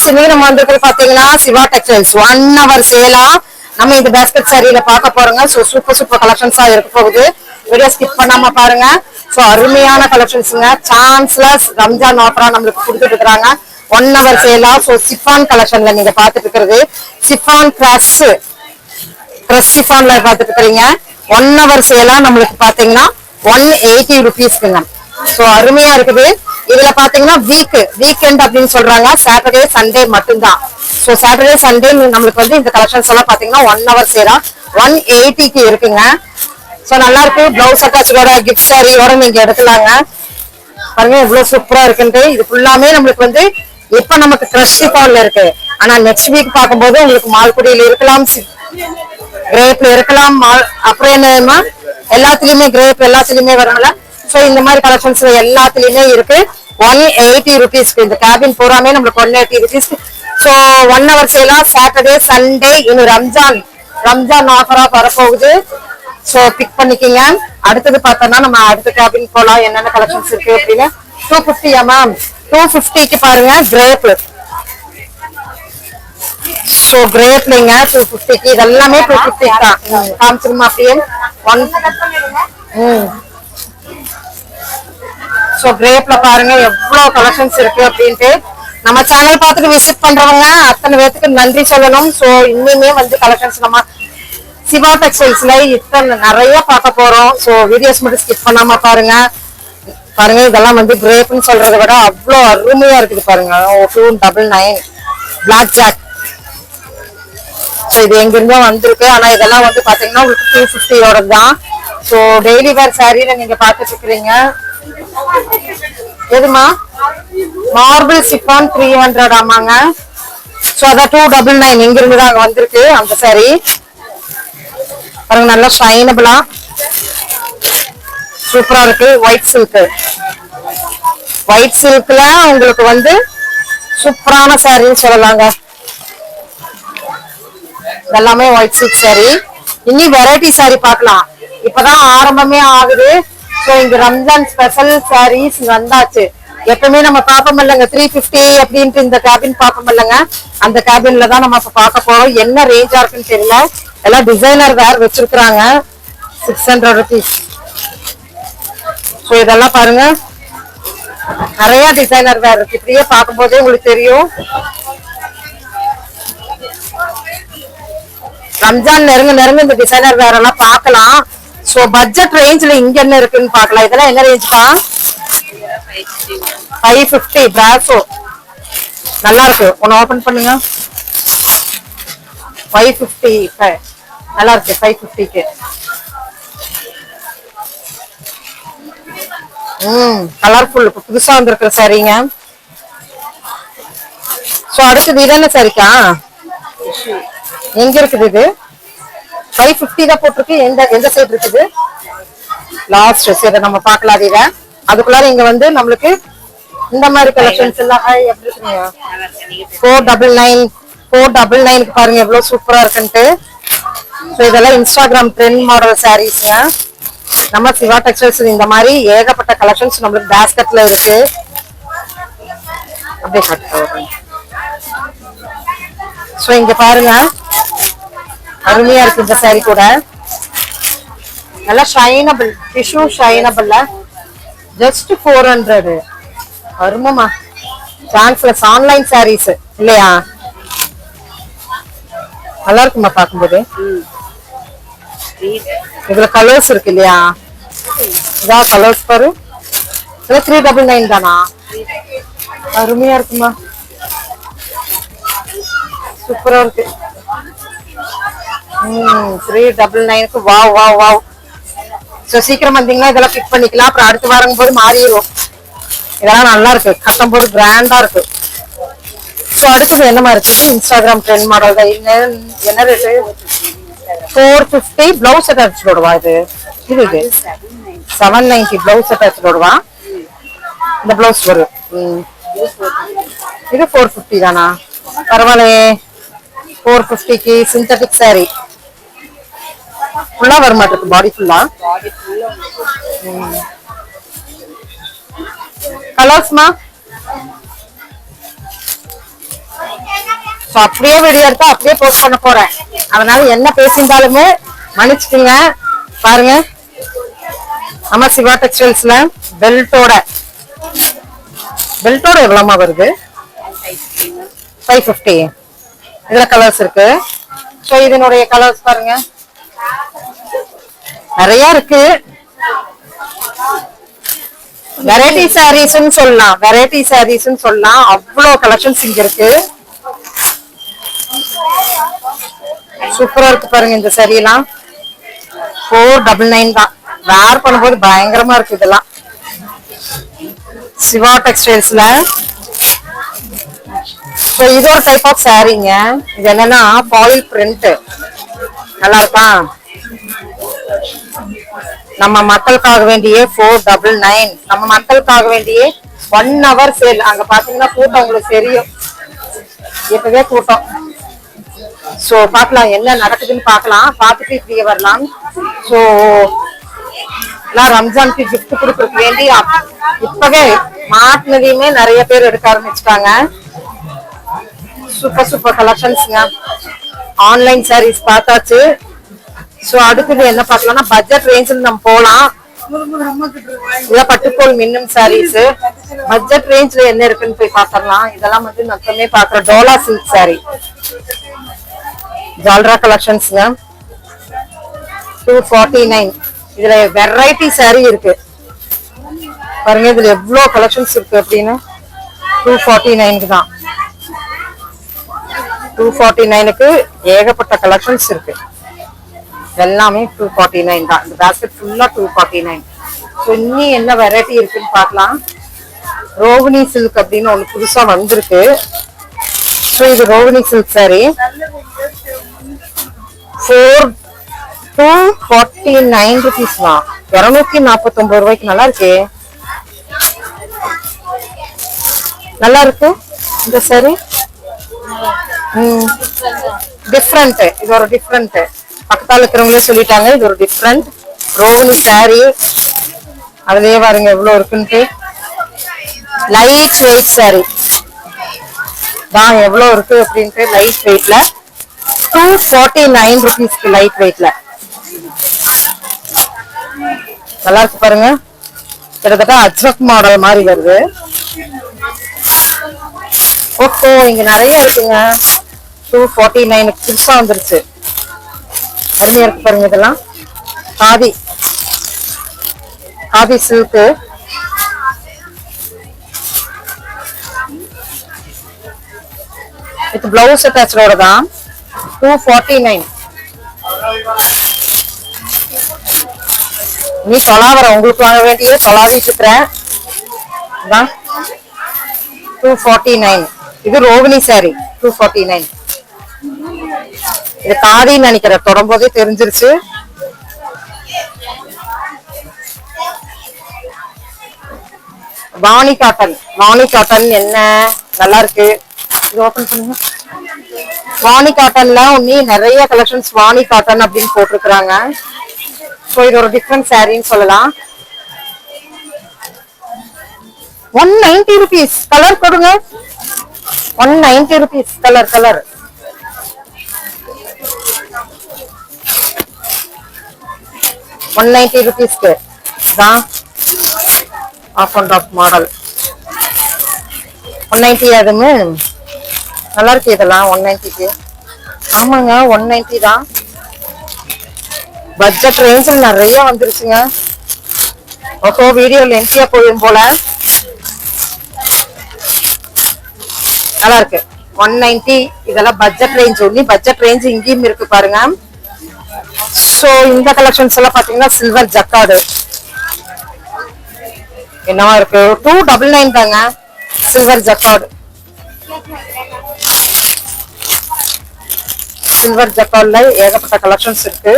Friends இன்னைக்கு நம்ம வந்திருக்கிறது பாத்தீங்கன்னா சிவா டெக்ஸ்டைல்ஸ் ஒன் ஹவர் சேலா நம்ம இந்த பேஸ்கெட் சாரியில பார்க்க போறோங்க. ஸோ சூப்பர் சூப்பர் கலெக்ஷன்ஸா இருக்க போகுது. வீடியோ ஸ்கிப் பண்ணாம பாருங்க. ஸோ அருமையான கலெக்ஷன்ஸுங்க சான்ஸ்லஸ் ரம்ஜான் ஆஃபரா நம்மளுக்கு கொடுத்துட்டு இருக்கிறாங்க ஒன் ஹவர் சேலா ஸோ சிஃபான் கலெக்ஷன்ல நீங்க பாத்துட்டு இருக்கிறது. சிஃபான் கிராஸ் ட்ரெஸ் சிஃபான்ல பாத்துட்டு இருக்கிறீங்க. ஒன் ஹவர் சேலா நம்மளுக்கு பாத்தீங்கன்னா ஒன் எயிட்டி ருபீஸ்க்குங்க ஸோ அருமையா இருக்குது. இதுல பாத்தீங்கன்னா வீக் வீக்கெண்ட் அப்படின்னு சொல்றாங்க. சாட்டர்டே சண்டே மட்டும்தான். ஸோ சாட்டர்டே சண்டே நம்மளுக்கு வந்து இந்த கலெக்ஷன்ஸ் எல்லாம் பாத்தீங்கன்னா ஒன் ஹவர் சேலா ஒன் எயிட்டிக்கு இருக்குங்க. ஸோ நல்லா இருக்கு. பிளவுஸ் அட்டாச்சோட கிஃப்ட் சாரியோட நீங்க எடுக்கலாங்க. பாருங்க எவ்வளவு சூப்பரா இருக்குன்ட்டு. இது ஃபுல்லாமே நம்மளுக்கு வந்து இப்ப நமக்கு கிரஷ் சிஃபான்ல இருக்கு. ஆனா நெக்ஸ்ட் வீக் பார்க்கும்போது உங்களுக்கு மால்குடியில இருக்கலாம். கிரேப்ல இருக்கலாம். மால் அப்புறம் என்னமா எல்லாத்துலயுமே கிரேப் எல்லாத்துலயுமே வரும்ல. சோ இந்த மாதிரி கலெக்ஷன்ஸ் எல்லாத்துலயுமே இருக்கு. ஒன் எயிட்டி ருபீஸ்க்கு இந்த கேபின் பூராமே நம்மளுக்கு ஒன் எயிட்டி ருபீஸ்க்கு ஸோ ஒன் ஹவர் சேலாம் சாட்டர்டே சண்டே இன்னும் ரம்ஜான் ரம்ஜான் ஆஃபரா வரப்போகுது. சோ பிக் பண்ணிக்கங்க. அடுத்தது பார்த்தோம்னா நம்ம அடுத்த கேபின் போலாம். என்னென்ன கலெக்ஷன்ஸ் இருக்கு அப்படின்னு. டூ ஃபிஃப்டியா மேம் டூ ஃபிஃப்டிக்கு பாருங்க கிரேப் ஸோ கிரேப்லிங்க டூ ஃபிஃப்டிக்கு இதெல்லாமே டூ ஃபிஃப்டி தான். காமிச்சிருமா அப்படியே? ஒன் ம். ஸோ கிரேப்ல பாருங்க எவ்வளோ கலெக்ஷன்ஸ் இருக்கு அப்படின்ட்டு. நம்ம சேனல் பார்த்துட்டு விசிட் பண்றவங்க அத்தனை பேத்துக்கு நன்றி சொல்லணும். ஸோ இன்னுமே வந்து கலெக்ஷன்ஸ் நம்ம சிவா டெக்ஸ்டைல்ஸ்ல இத்தனை நிறைய பார்க்க போறோம். ஸோ வீடியோஸ் மட்டும் ஸ்கிப் பண்ணாம பாருங்க. பாருங்க இதெல்லாம் வந்து கிரேப்னு சொல்றத விட அவ்வளோ அருமையா இருக்குது பாருங்க. Two double nine black jack so இது எங்கிருந்தோ வந்திருக்கு. ஆனால் இதெல்லாம் வந்து பார்த்தீங்கன்னா உங்களுக்கு டூ ஃபிஃப்டியோட தான் ஸோ டெய்லி வேர் சாரீல நீங்க பார்த்துட்டு இருக்கிறீங்க. எதுமா? மார்பிள் சிப்பான் த்ரீ ஹண்ட்ரட் ஆமாங்க. ஸோ அதான் டூ டபுள் நைன் இங்கிருந்து தான் அங்க வந்திருக்கு. அந்த சாரி. பாருங்க நல்லா ஷைனபிளா சூப்பரா இருக்கு. ஒயிட் சில்க் ஒயிட் சில்க்ல உங்களுக்கு வந்து சூப்பரான சாரின்னு சொல்லலாங்க. இதெல்லாமே ஒயிட் சில்க் சாரி இனி வெரைட்டி சாரி பார்க்கலாம். இப்பதான் ஆரம்பமே ஆகுது. ஸோ இங்க ரம்ஜான் ஸ்பெஷல் சாரீஸ் வந்தாச்சு. எப்பவுமே நம்ம பார்ப்போம் இல்லைங்க. த்ரீ ஃபிஃப்டி அப்படின்ட்டு இந்த கேபின் பார்ப்போம் இல்லைங்க. அந்த கேபின்ல தான் நம்ம இப்போ பார்க்க போறோம். என்ன ரேஞ்சா இருக்குன்னு தெரியல. எல்லாம் டிசைனர் வேர் வச்சிருக்கிறாங்க. சிக்ஸ் ஹண்ட்ரட் ருபீஸ் ஸோ இதெல்லாம் பாருங்க. நிறைய டிசைனர் வேர் இருக்கு. இப்படியே பார்க்கும்போதே உங்களுக்கு தெரியும். ரம்ஜான் நெருங்க நெருங்க இந்த டிசைனர் வேற எல்லாம் பார்க்கலாம். சோ பட்ஜெட் ரேஞ்ச்ல இங்க என்ன இருக்குன்னு பாக்கலாம் இதெல்லாம் என்ன ரேஞ்ச்ப்பா ஃபைவ் ஃபிஃப்டி பிராசோ நல்லா இருக்கு. ஒன்னு ஓபன் பண்ணுங்க. ஃபைவ் ஃபிஃப்டி நல்லா இருக்கு ஃபைவ் ஃபிஃப்டிக்கு ம் கலர்ஃபுல் புதுசா வந்திருக்கிற சரிங்க. ஸோ அடுத்தது இது என்ன சரிக்கா? எங்க இருக்குது இது? ஃபைவ் ஃபிஃப்டி தான் போட்டிருக்கு. எந்த எந்த சைடு இருக்குது? லாஸ்ட் சரி நம்ம பார்க்கலாம் அது அதுக்குள்ளார இங்க வந்து நம்மளுக்கு இந்த மாதிரி கலெக்ஷன்ஸ் எல்லாம் எப்படி இருக்குங்க? Four double nine four double நைனுக்கு பாருங்க எவ்வளவு சூப்பரா இருக்குன்ட்டு. ஸோ இதெல்லாம் இன்ஸ்டாகிராம் ட்ரெண்ட் மாடல் சாரீஸ்ங்க நம்ம சிவா டெக்ஸ்டைல்ஸ் இந்த மாதிரி ஏகப்பட்ட கலெக்ஷன்ஸ் நம்மளுக்கு பேஸ்கெட்ல இருக்கு. அப்படியே காட்டுறேன் ஸோ இங்க பாருங்க. அருமையா இருக்கு இந்த சாரி கூட. நல்லா ஷைனபிள் டிஷ்யூ ஷைனபிள்ல ஜஸ்ட் ஃபோர் ஹண்ட்ரட் அருமமா டிரான்ஸ்லஸ் ஆன்லைன் சாரீஸ் இல்லையா? நல்லா இருக்குமா பார்க்கும்போது. இதுல கலர்ஸ் இருக்கு இல்லையா? இதான் கலர்ஸ் பாரு. இது த்ரீ டபுள் நைன் தானா? அருமையா இருக்குமா சூப்பரா இருக்கு. ம் த்ரீ டபுள் நைனுக்கு வா வா வா ஸோ சீக்கிரம் வந்தீங்கன்னா இதெல்லாம் பிக் பண்ணிக்கலாம். அப்புறம் அடுத்து வாரங்கும் போது மாறிடும் இதெல்லாம் நல்லா இருக்கு. கட்டும் போது கிராண்டா இருக்கு. ஸோ அடுத்தது என்னமா இருக்குது இன்ஸ்டாகிராம் ட்ரெண்ட் மாடல் தான். என்ன என்ன ரேட்டு ஃபோர் ஃபிஃப்டி பிளவுஸ் அட்டாச்சோடவா இது. இது இது. செவன் நைன்டி பிளவுஸ் அட்டாச்சோடவா இந்த பிளவுஸ் வரும் ம். இது ஃபோர் ஃபிஃப்டி தானா? பரவாயில்லையே. ஃபோர் ஃபிஃப்டிக்கு சிந்தட்டிக் சாரீ ஃபுல்லா வர மாட்டிருக்கு பாடி ஃபுல்லா கலர்ஸ்மா ஸோ அப்படியே வீடியோ எடுத்தா அப்படியே போஸ்ட் பண்ண போறேன். அதனால என்ன பேசியிருந்தாலுமே மன்னிச்சுக்குங்க. பாருங்க. நம்ம சிவா டெக்ஸ்டைல்ஸ்ல பெல்ட்டோட பெல்ட்டோட எவ்வளோமா வருது? ஃபைவ் ஃபிஃப்டி இதில் கலர்ஸ் இருக்கு. ஸோ இதனுடைய கலர்ஸ் பாருங்க. நிறைய இருக்கு. வெரைட்டி சாரீஸ்னு சொல்லலாம். வெரைட்டி சாரீஸ்னு சொல்லலாம். அவ்வளோ கலெக்ஷன்ஸ் இங்க இருக்கு. சூப்பரா இருக்கு பாருங்க இந்த saree எல்லாம். ஃபோர் டபுள் நைன் தான். வேர் பண்ணும்போது பயங்கரமா இருக்கு இதெல்லாம். சிவா டெக்ஸ்டைல்ஸ்ல ஸோ இது ஒரு டைப் ஆஃப் சாரீங்க இது என்னன்னா பாயில் பிரிண்ட் நல்லா இருக்கா? நம்ம மக்களுக்காக வேண்டிய ஃபோர் டபுள் நைன் நம்ம மக்களுக்காக வேண்டிய ஒன் ஹவர் சேல் அங்க பாத்தீங்கன்னா கூட்டம் உங்களுக்கு தெரியும். இப்பவே கூட்டம். சோ பார்க்கலாம் என்ன நடக்குதுன்னு பார்க்கலாம். பார்த்துட்டு இப்படியே வரலாம். சோ எல்லாம் ரம்ஜானுக்கு gift கொடுக்கறதுக்கு வேண்டி இப்பவே மாட்டினதையுமே நிறைய பேர் எடுக்க ஆரம்பிச்சிட்டாங்க. சூப்பர் சூப்பர் கலெக்ஷன்ஸ்ங்க ஆன்லைன் சாரீஸ் பார்த்தாச்சு. சோ அடுத்தது என்ன பார்க்கலாம்னா பட்ஜெட் ரேஞ்சில் நம்ம போலாம். இதெல்லாம் பட்டுக்கோள் மின்னும் சாரீஸ் பட்ஜெட் ரேஞ்ச்ல என்ன இருக்குன்னு போய் பாத்திரலாம் இதெல்லாம் வந்து மொத்தமே பாக்குற டோலா சில்க் சாரி ஜால்ரா கலெக்ஷன்ஸ்ங்க டூ ஃபார்ட்டி நைன் இதுல வெரைட்டி சாரி இருக்கு. பாருங்க இதுல எவ்வளவு கலெக்ஷன்ஸ் இருக்கு அப்படின்னு. டூ ஃபார்ட்டி நைனுக்கு தான். டூ ஃபார்ட்டி நைனுக்கு ஏகப்பட்ட கலெக்ஷன்ஸ் இருக்கு. எல்லாமே டூ ஃபார்ட்டி நைன் தான். இந்த பேஸ்கெட் ஃபுல்லா டூ ஃபார்ட்டி நைன் ஸோ இன்னும் என்ன வெரைட்டி இருக்குன்னு பார்க்கலாம். ரோகிணி சில்க் அப்படின்னு ஒன்று புதுசா வந்திருக்கு. ஸோ இது Rohini silk sari four two forty nine rupees தான். இரநூத்தி நாற்பத்தொன்பது ரூபாய்க்கு நல்லா இருக்கே. நல்லா இருக்கு இந்த சாரி டிஃப்ரெண்ட் இது ஒரு டிஃப்ரெண்ட் பக்கத்தால் இருக்கிறவங்களே சொல்லிட்டாங்க இது ஒரு டிஃப்ரெண்ட் ரோகிணி சாரி அதுலயே பாருங்க எவ்வளோ இருக்குன்ட்டு. லைட் வெயிட் சாரி தான் எவ்வளோ இருக்கு அப்படின்ட்டு லைட் வெயிட்ல டூ ஃபார்ட்டி நைன் ருபீஸ்க்கு லைட் வெயிட்ல நல்லா இருக்கு பாருங்க. கிட்டத்தட்ட அஜ்ரக் மாடல் மாதிரி வருது. ஓஹோ இங்க நிறைய இருக்குங்க. டூ ஃபார்ட்டி நைனுக்கு புதுசா வந்துருச்சு. அருமையா இருக்கு பாருங்க இதெல்லாம். Khadi khadi silk. With blouse அட்டாச்சோட தான். டூ ஃபார்ட்டி நைன் நீ தொலாவர உங்களுக்கு வாங்க வேண்டிய தொலாவிட்டு இருக்கிறேன் டூ ஃபார்ட்டி நைன் இது Rohini sari two forty nine இது காதின்னு நினைக்கிறேன். தொடரும்போதே தெரிஞ்சிருச்சு. வாணி காட்டன். வாணி காட்டன் என்ன? நல்லா இருக்கு. இது ஓபன் பண்ணுங்க. வாணி காட்டன்ல உன்னி நிறைய கலெக்ஷன்ஸ் வாணி காட்டன் அப்படின்னு போட்டிருக்கிறாங்க. ஸோ இது ஒரு டிஃப்ரெண்ட் சாரின்னு சொல்லலாம். ஒன் நைன்டி ருபீஸ் கலர் கொடுங்க. One ninety rupees colour colour one ninety ருபீஸ்க்கு தான் half and half model one ninety அதுமே நல்லா இருக்கு இதெல்லாம் ஒன் நைன்டிக்கு ஆமாங்க ஒன் நைன்டி தான் பட்ஜெட் ரேஞ்சில் நிறைய வந்துருச்சுங்க. ஓஹோ வீடியோ லென்த்தியா போயும் போல. நல்லா இருக்கு. ஒன் நைன்டி இதெல்லாம் budget range only budget range இங்கேயும் இருக்கு பாருங்க. ஸோ இந்த கலெக்ஷன்ஸ் எல்லாம் பார்த்தீங்கன்னா சில்வர் ஜக்காடு என்னவா இருக்கு? டூ டபுள் நைன் தாங்க. சில்வர் ஜக்காடு சில்வர் ஜக்காட்ல ஏகப்பட்ட கலெக்ஷன்ஸ் இருக்கு.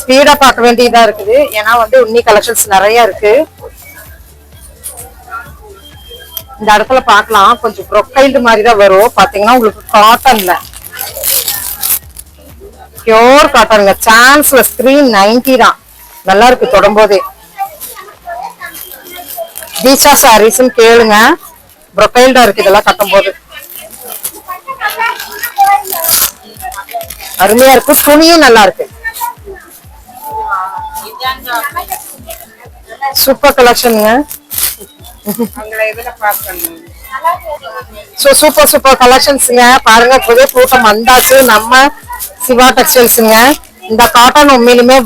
ஸ்பீடா பார்க்க வேண்டியதா இருக்குது. ஏன்னா வந்து உன்னி கலெக்ஷன்ஸ் நிறைய இருக்கு. இந்த இடத்துல பார்க்கலாம். கொஞ்சம் ப்ரொக்கைல்டு மாதிரி தான் வரும். பாத்தீங்கன்னா உங்களுக்கு காட்டன்ல பியோர் காட்டனுங்க சான்ஸ்ல ஸ்கிரீன் நைன்டி தான். நல்லா இருக்கு தொடும்போதே. தீட்சா சாரீஸ்ன்னு கேளுங்க. ப்ரொஃபைல்டா இருக்கு இதெல்லாம் கட்டும் போது அருமையா இருக்கு. துணியும் நல்லா இருக்கு. சூப்பர் கலெக்ஷனுங்க சோ சூப்பர் சூப்பர் கலெக்ஷன்ஸ்ங்க பாருங்க புதிய கூட்டம் வந்தாச்சு நம்ம சிவா டெக்ஸ்டைல்ஸுங்க இந்த காட்டன் உண்மையிலுமே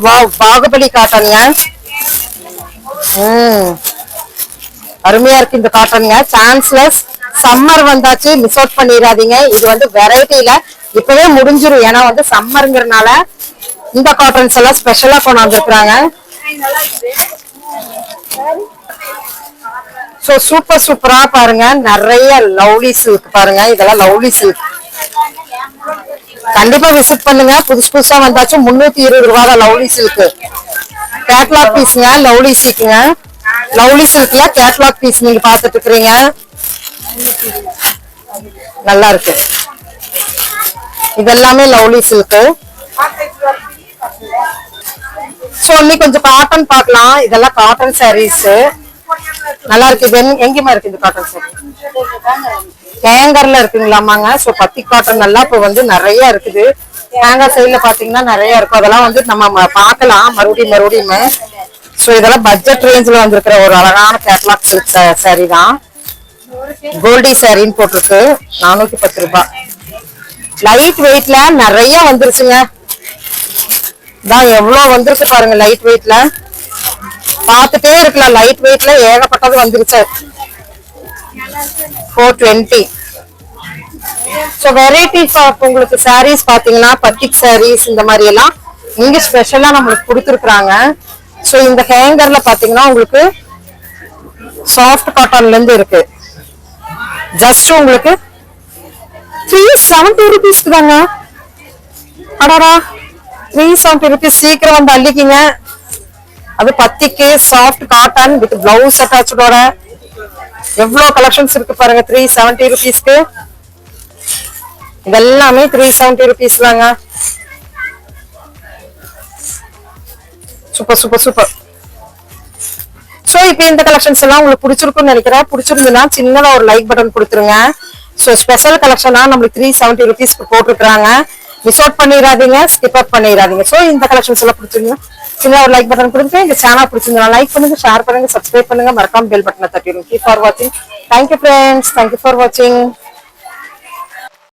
பாகுபலி காட்டனுங்க ம். அருமையா இருக்கு இந்த காட்டனுங்க சான்ஸ்லெஸ் சம்மர் வந்தாச்சு. மிஸ் அவுட் பண்ணிடாதீங்க. இது வந்து வெரைட்டில இப்பவே முடிஞ்சிரும். ஏன்னா வந்து சம்மருங்கிறனால இந்த காட்டன்ஸ் எல்லாம் ஸ்பெஷலா கொண்டாந்து இருக்கிறாங்க சோ சூப்பர் சூப்பரா பாருங்க. நிறைய லவ்லி சில்க் பாருங்க. இதெல்லாம் லவ்லி சில்க் கண்டிப்பா விசிட் பண்ணுங்க. புதுசு புதுசா வந்தாச்சு. முன்னூத்தி இருபது ரூபா தான் லவ்லி சில்க் கேட்லாக் பீஸ்ங்க லவ்லி சில்க்குங்க லவ்லி சில்க்ல கேட்லாக் பீஸ் நீங்க பாத்துட்டு இருக்கிறீங்க. நல்லா இருக்கு. இதெல்லாமே லவ்லி சில்க்கு சோ இன்னைக்கு கொஞ்சம் காட்டன் பார்க்கலாம். இதெல்லாம் காட்டன் சாரீஸ் நல்லா இருக்கு. இது எங்கேயுமா இருக்கு இந்த காட்டன் சாரி ஹேங்கர்ல இருக்குங்களாமாங்க. சோ பத்தி காட்டன் நல்லா இப்போ வந்து நிறைய இருக்குது. ஹேங்கர் சைட்ல பாத்தீங்கன்னா நிறைய இருக்கும். அதெல்லாம் வந்து நம்ம பார்க்கலாம் மறுபடியும் மறுபடியும். சோ இதெல்லாம் பட்ஜெட் ரேஞ்ச்ல வந்திருக்கிற ஒரு அழகான கேட்லாக் சில்க் சாரி தான். கோல்டி சாரின்னு போட்டிருக்கு. நானூத்தி பத்து ரூபாய். லைட் வெயிட்ல நிறைய வந்துருச்சுங்க. இதான் எவ்வளவு வந்திருக்கு பாருங்க லைட் வெயிட்ல பார்த்துட்டே இருக்கலாம். லைட் வெயிட்ல ஏகப்பட்டது வந்துருச்சு. Four twenty so varieties of உங்களுக்கு சாரீஸ் பார்த்தீங்கன்னா பத்திக் சாரீஸ் இந்த மாதிரி எல்லாம் இங்க ஸ்பெஷலா நம்மளுக்கு கொடுத்துருக்குறாங்க. ஸோ இந்த ஹேங்கர்ல பாத்தீங்கன்னா உங்களுக்கு சாஃப்ட் காட்டன்ல இருந்து இருக்கு. ஜஸ்ட் உங்களுக்கு த்ரீ செவன்டி ருபீஸ்க்கு தாங்க. அடாடா த்ரீ செவன்டி ருபீஸ் சீக்கிரம் வந்து அள்ளிக்கிங்க. அது பத்திக்கு சாஃப்ட் காட்டன் வித் பிளவுஸ் அட்டாச்சோட எவ்வளவு கலெக்ஷன்ஸ் இருக்கு பாருங்க த்ரீ செவன்டி ருபீஸ்க்கு இதெல்லாமே த்ரீ செவன்டி ருபீஸ் தாங்க. சூப்பர் சூப்பர் சூப்பர் சோ இப்போ இந்த கலெக்ஷன்ஸ் எல்லாம் உங்களுக்கு பிடிச்சிருக்கும்னு நினைக்கிறேன். பிடிச்சிருந்துன்னா சின்னதா ஒரு லைக் பட்டன் கொடுத்துருங்க. சோ ஸ்பெஷல் கலெக்ஷனா நம்மளுக்கு த்ரீ செவன்டி ருபீஸ்க்கு போட்டுருக்காங்க மிஸ் அவுட் பண்ணிடாதீங்க ஸ்கிப் அப் பண்ணிடாதீங்க. சோ இந்த கலெக்ஷன்ஸ் எல்லாம் பிடிச்சிருங்க சின்ன ஒரு லைக் பட்டன் கொடுங்க. இந்த சேனல் பிடிச்சிருந்தா லைக் பண்ணுங்க ஷேர் பண்ணுங்க சப்ஸ்கிரைப் பண்ணுங்க. மறக்காம பெல் பட்டனை தட்டிடுங்க கீப் ஃபார் வாட்சிங் தேங்க்யூ ஃப்ரெண்ட்ஸ் தேங்க்யூ ஃபார் வாட்சிங்